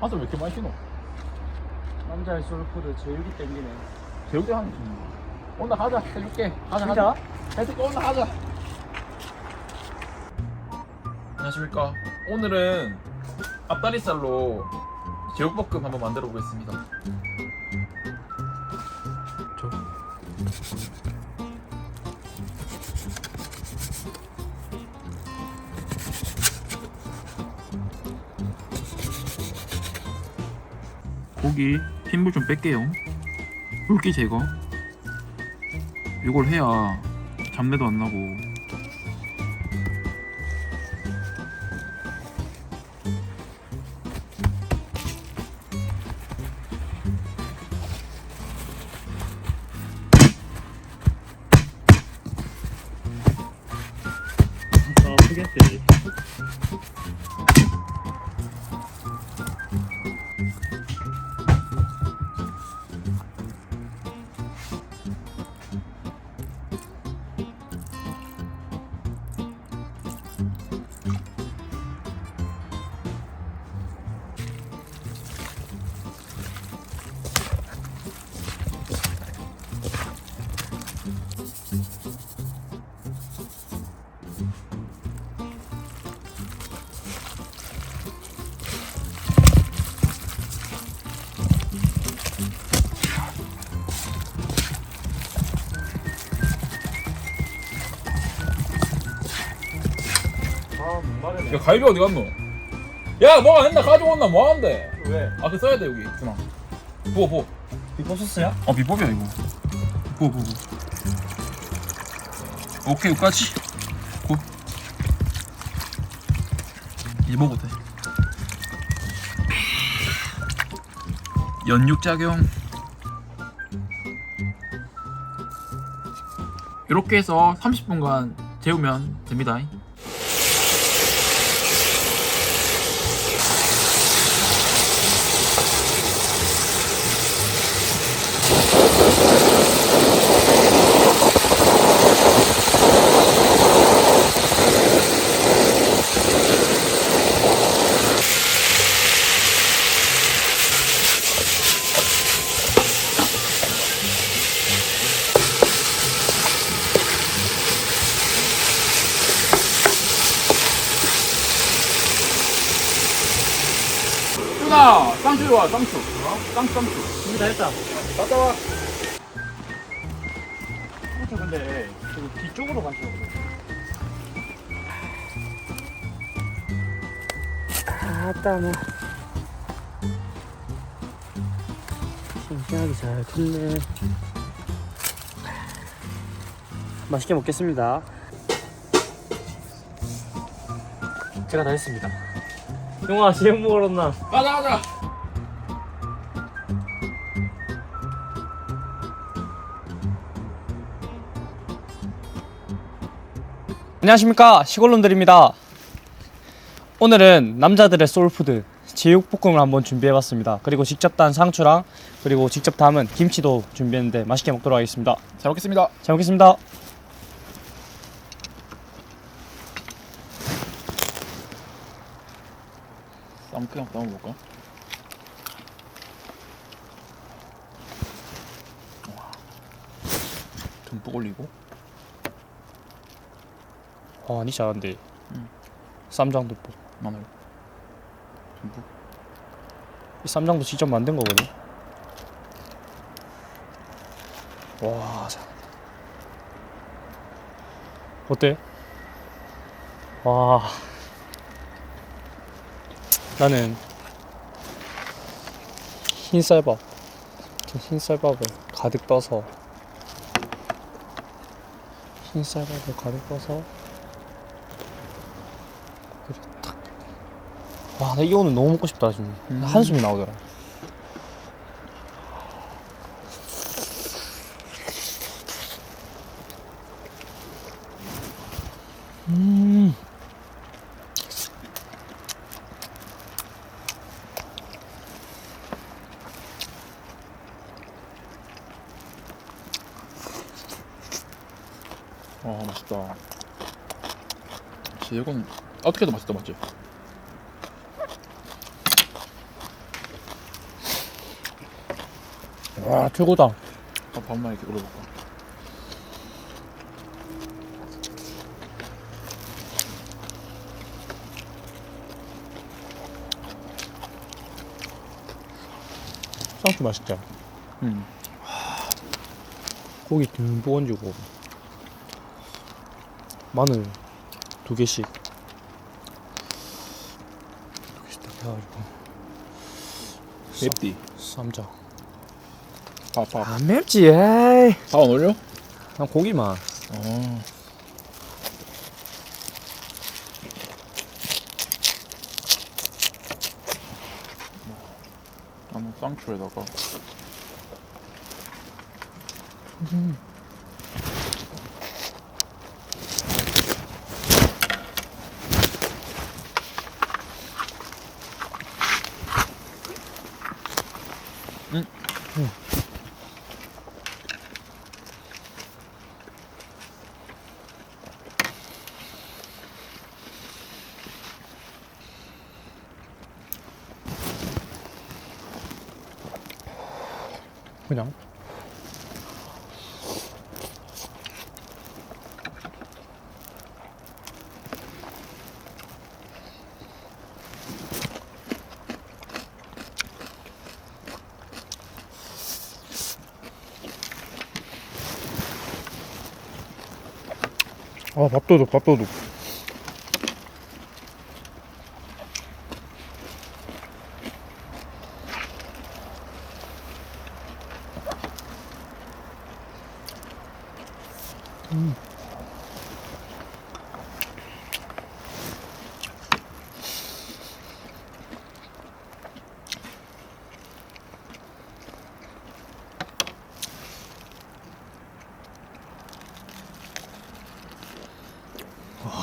한술왜 이렇게 많이 신어? 남자의 소울푸드 제육이 땡기네. 제육대 하는 중. 오늘 하자. 해줄게. 하자. 진짜? 하자. 해줄게. 오늘 하자. 안녕하십니까. 오늘은 앞다리살로 제육볶음 한번 만들어 보겠습니다. 고기 핏물 좀 뺄게요. 붉기 제거. 이걸 해야 잡내도 안 나고. 야 갈비 어디 갔노? 야 뭐가 했나 가져왔나 뭐 하는데? 왜? 앞에 써야 돼 여기 준아. 부어 부어. 소스야? 어 비법이야 이거. 부어. 오케이 여기까지. 굿. 이제 먹어도 돼. 연육 작용. 이렇게 해서 30분간 재우면 됩니다. 준아, 쌍추 와, 쌍추. 쌍추, 쌍추. 준비 다 했다. 갔다 와. 저 근데 저 뒤쪽으로 가시오. 아따 뭐 싱싱하게 잘 컸네. 맛있게 먹겠습니다. 제가 다 했습니다. 용아, 제육 먹으러 온나? 가자, 가자. 안녕하십니까 시골놈들입니다 오늘은 남자들의 소울푸드 제육볶음을 한번 준비해봤습니다 그리고 직접 단 상추랑 그리고 직접 담은 김치도 준비했는데 맛있게 먹도록 하겠습니다 잘 먹겠습니다. 잘 먹겠습니다 쌈 그냥? 와. 듬뿍 올리고. 와니 잘한데 응. 쌈장도 볶- 마늘. 듬뿍. 이 쌈장도 직접 만든 거거든 와 자. 어때? 와 나는 흰 쌀밥 이렇게 흰 쌀밥을 가득 떠서 흰 쌀밥을 가득 떠서 그리고 탁와나 이거 오늘 너무 먹고 싶다 지금. 음. 한숨이 나오더라 아 맛있다. 제육은 어떻게 해도 맛있다 맞지? 와 최고다. 밥 밥만 이렇게 올려볼까? 쌍수 맛있죠. 음. 고기 듬뿍 얹고 마늘 두 개씩 두 개씩 딱 해가지고 맵디. 쌈장 밥 밥. 안 맵지 에이 밥안 올려? 그냥 고기만 어. 한번 쌍추에다가 그냥 아 밥도둑 밥도둑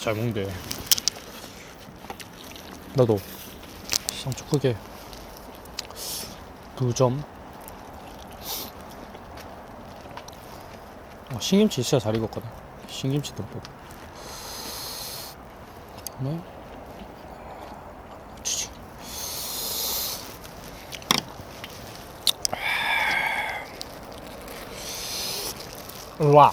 잘 먹네. 나도 상추 크게 두 점. 아, 신김치 진짜 잘 익었거든. 신김치 듬뿍. 그다음에 치즈. 와.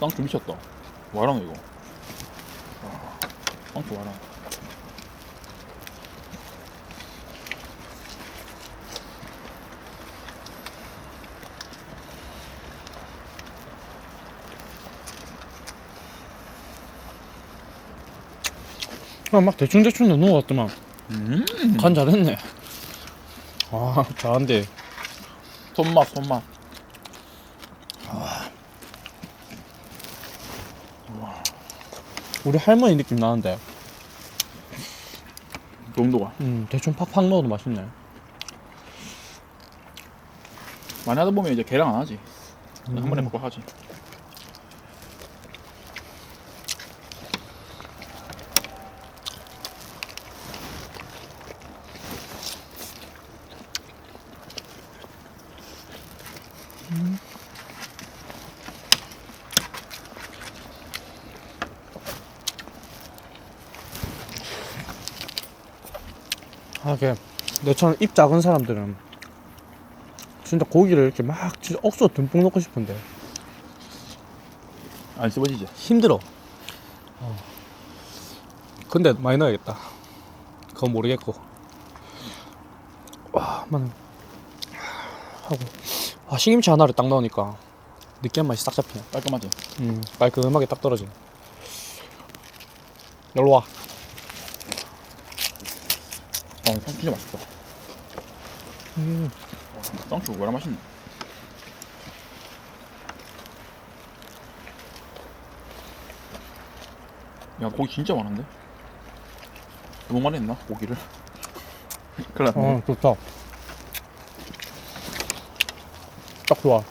쌍추 미쳤다. 와랑 이거. 와, 쌍추 와랑. 그냥 막 대충대충 넣는 것 같더만. 음. 간 잘했네. 아, 잘한데. 손맛 손맛. 우리 할머니 느낌 나는데. 정도가. 음, 대충 팍팍 넣어도 맛있네. 많이 하다 보면 이제 계량 안 하지. 한 번에 먹고 하지. 아, 걔 너처럼 입 작은 사람들은 진짜 고기를 이렇게 막 진짜 억수 듬뿍 넣고 싶은데 안 씹어지지. 힘들어. 어. 근데 많이 넣어야겠다. 그건 모르겠고. 와, 만 하고. 아, 신김치 하나를 딱 넣으니까 느끼한 맛이 싹 잡히네. 깔끔하지. 음, 깔끔하게 딱 떨어지네. 열로 와. 어, 쌍추 진짜 맛있다. 음. 쌍추 왜라 맛있네. 야 고기 진짜 많은데? 너무 많이 했나 고기를? 큰일 났네. 어, 좋다. 딱 좋아.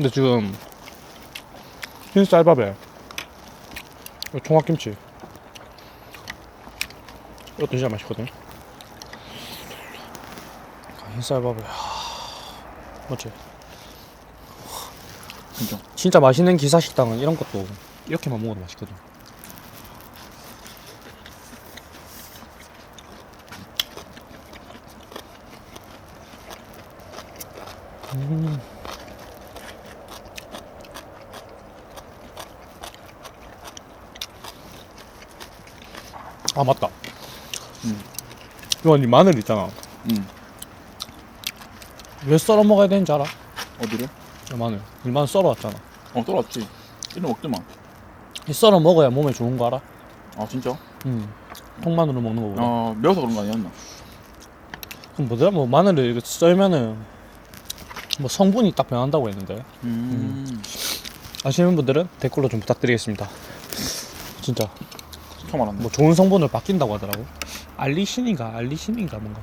근데 지금 흰 쌀밥에 총각김치. 이것도 진짜 맛있거든. 아, 흰쌀밥을. 하... 맞지? 진짜. 진짜 맛있는 기사식당은 이런 것도 이렇게만 먹어도 맛있거든. 음. 아 맞다. 음. 이거 이 마늘 있잖아. 응. 왜 썰어 먹어야 되는지 알아? 어디를? 이 마늘. 이 마늘 썰어 왔잖아. 어 떨어졌지. 이런 먹지마. 이 썰어 먹어야 몸에 좋은 거 알아? 아 진짜? 응. 통마늘로 먹는 거보다. 어 매워서 그런 거 아니었나? 그럼 뭐더라? 뭐 마늘을 이렇게 썰면은 뭐 성분이 딱 변한다고 했는데 음. 아시는 분들은 댓글로 좀 부탁드리겠습니다. 진짜 처음 알았네. 뭐 좋은 성분을 바뀐다고 하더라고. 알리신인가 알리신인가 뭔가.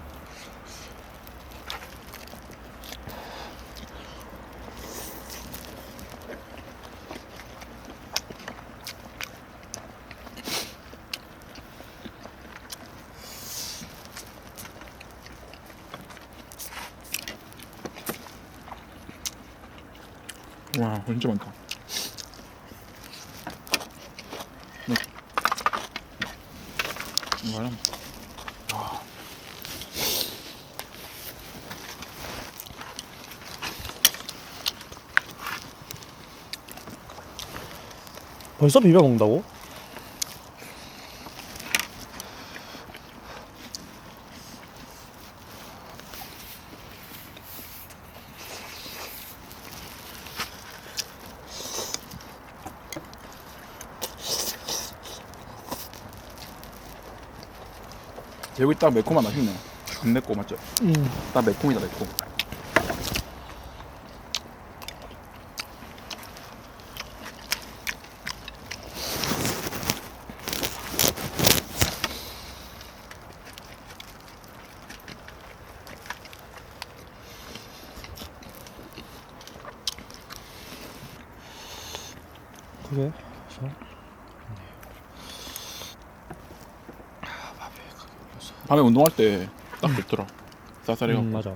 와 진짜 많다. 벌써 비벼 먹는다고? 재고 있다 매콤한 맛있네. 안 맵고 맞죠? 음. 나 매콤이다 매콤. 그래. 밤에 운동할 때 딱 좋더라. 쌀쌀해갖고. 음, 맞아.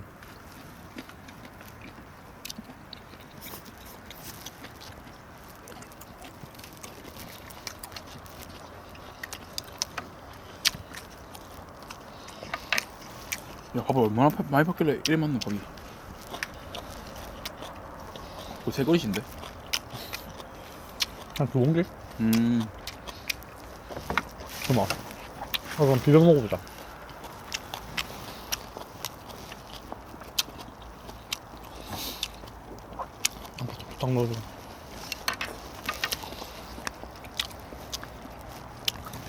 야 밥을 얼마나 파- 많이 받길래 이래 맞노 밥이. 그세 그릇인데? 한 두 공기? 음. 잠깐만. 아, 그럼 비벼 먹어보자. 딱 넣어줘.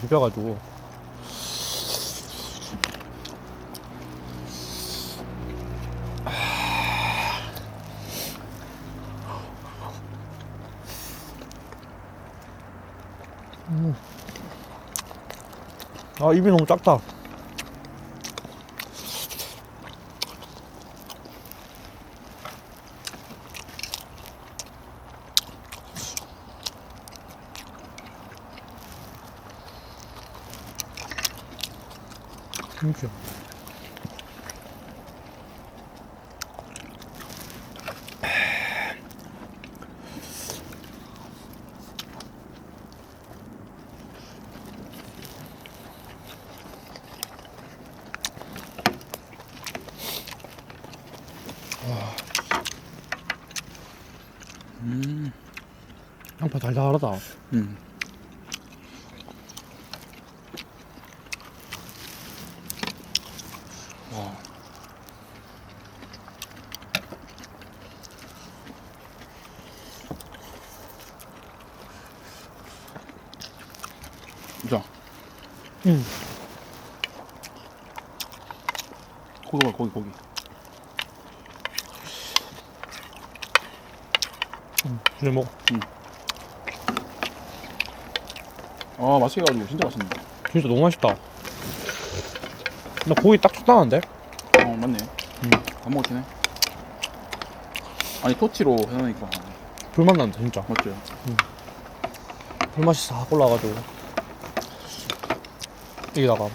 비벼가지고. 아, 입이 너무 작다. 김치. 음. 양파 달달하다. 음. 와. 자, 응. 고기가 고기 고기. 이제 먹어. 아 맛있게 해가지고 진짜 맛있네. 진짜 너무 맛있다. 나 고기 딱 적당한데? 어 맞네. 음. 다 먹었네. 아니 토치로 해놓으니까 불맛 난다, 진짜. 맞죠? 불맛이 싹 올라가지고. 여기다가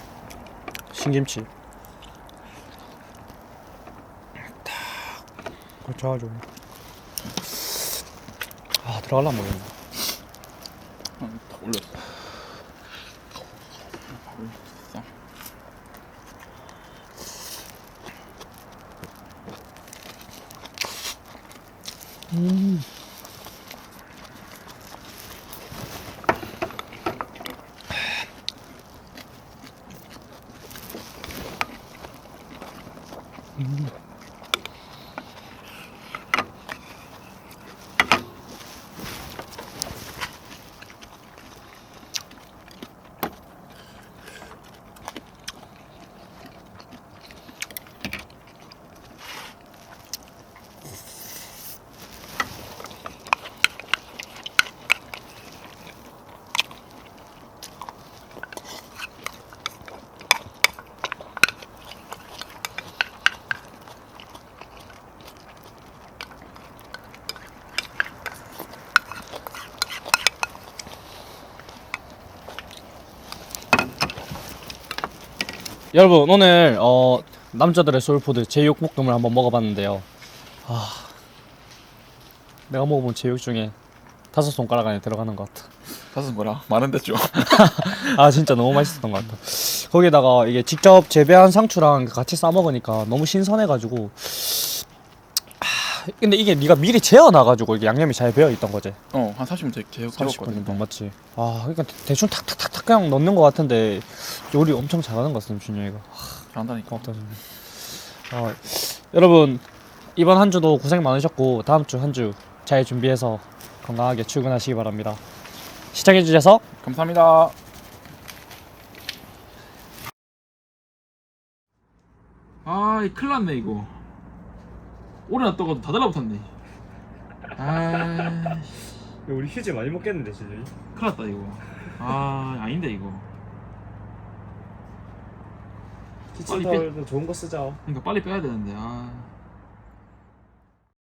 신김치 딱 걸쳐가지고 아 들어갈라 모르겠네 아, 다 올렸어. 다 올렸어. 음. 여러분 오늘 어 남자들의 소울푸드 제육볶음을 한번 먹어봤는데요. 아 내가 먹어본 제육 중에 다섯 손가락 안에 들어가는 것 같아. 다섯 뭐라? 많은데 좀. 아 진짜 너무 맛있었던 것 같아. 거기다가 이게 직접 재배한 상추랑 같이 싸 먹으니까 너무 신선해가지고. 아, 근데 이게 네가 미리 재워놔가지고 이게 양념이 잘 배어 있던 거지. 어, 한 30분 제 계속 30분 재웠거든. 정도 맞지. 아 그러니까 대충 탁탁탁탁 그냥 넣는 것 같은데 요리 엄청 잘하는 것 같습니다 준영이가. 잘한다니까. 고맙다 준영. 어, 여러분 이번 한 주도 고생 많으셨고 다음 주 한 주 잘 준비해서 건강하게 출근하시기 바랍니다. 시청해주셔서 감사합니다. 아, 이 큰일 났네, 이거. 오래 놨다가도 다 달라붙었네. 아, 우리 휴지 많이 먹겠는데 진짜. 큰일 났다, 이거. 아, 아닌데, 이거. 키친타월도 좋은 거 쓰자. 그러니까 빨리 빼야 되는데, 아.